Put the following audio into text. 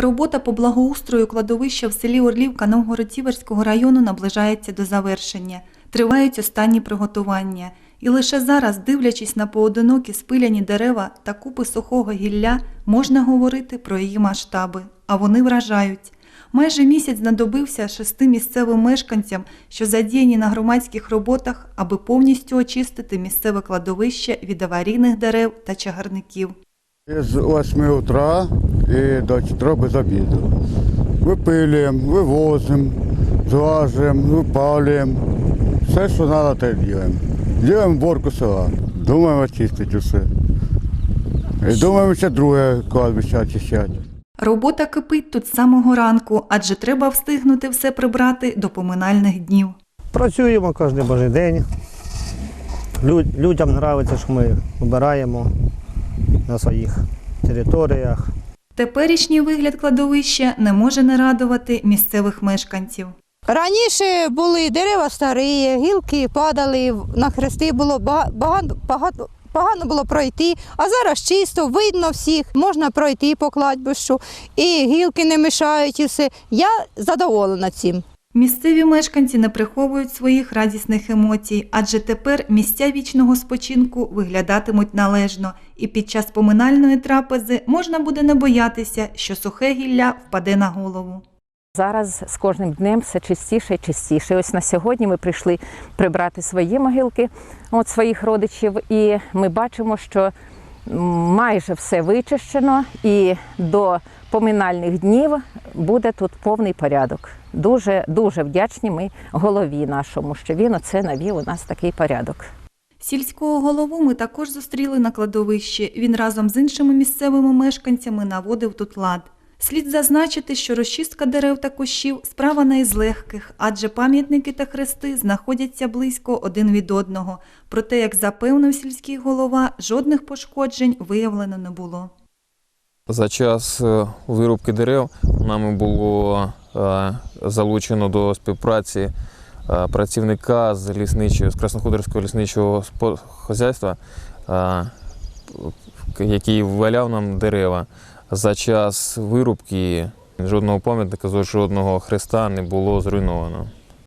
Робота по благоустрою кладовища в селі Орлівка Новгород-Сіверського району наближається до завершення. Тривають останні приготування. І лише зараз, дивлячись на поодинокі спиляні дерева та купи сухого гілля, можна говорити про її масштаби, а вони вражають. Майже місяць знадобився шести місцевим мешканцям, що задіяні на громадських роботах, аби повністю очистити місцеве кладовище від аварійних дерев та чагарників. З 8 утра і до 4 без обіду. Випилюємо, вивозимо, злажуємо, випалюємо. Все, що треба, те робимо. Робимо борку села. Думаємо очистити усе. І думаємо ще друге кладбище очищати. Робота кипить тут з самого ранку, адже треба встигнути все прибрати до поминальних днів. Працюємо кожен божий день. Людям подобається, що ми вбираємо на своїх територіях. Теперішній вигляд кладовища не може не радувати місцевих мешканців. Раніше були дерева старі, гілки падали, на хрести було багато, багато, погано було пройти, а зараз чисто, видно всіх, можна пройти по кладбищу, і гілки не мішають, і все. Я задоволена цим. Місцеві мешканці не приховують своїх радісних емоцій, адже тепер місця вічного спочинку виглядатимуть належно, і під час поминальної трапези можна буде не боятися, що сухе гілля впаде на голову. Зараз з кожним днем все чистіше і чистіше. Ось на сьогодні ми прийшли прибрати свої могилки от своїх родичів, і ми бачимо, що майже все вичищено, і до поминальних днів буде тут повний порядок. Дуже дуже вдячні ми голові нашому, що він оце навів у нас такий порядок. Сільського голову ми також зустріли на кладовищі. Він разом з іншими місцевими мешканцями наводив тут лад. Слід зазначити, що розчистка дерев та кущів справа не із легких, адже пам'ятники та хрести знаходяться близько один від одного. Проте, як запевнив сільський голова, жодних пошкоджень виявлено не було. За час е, вирубки дерев нами було е, залучено до співпраці е, працівника з лісничого, з Красноходерського лісничого е, який валяв нам дерева. За час вирубки жодного пам'ятника, жодного хреста не було зруйновано.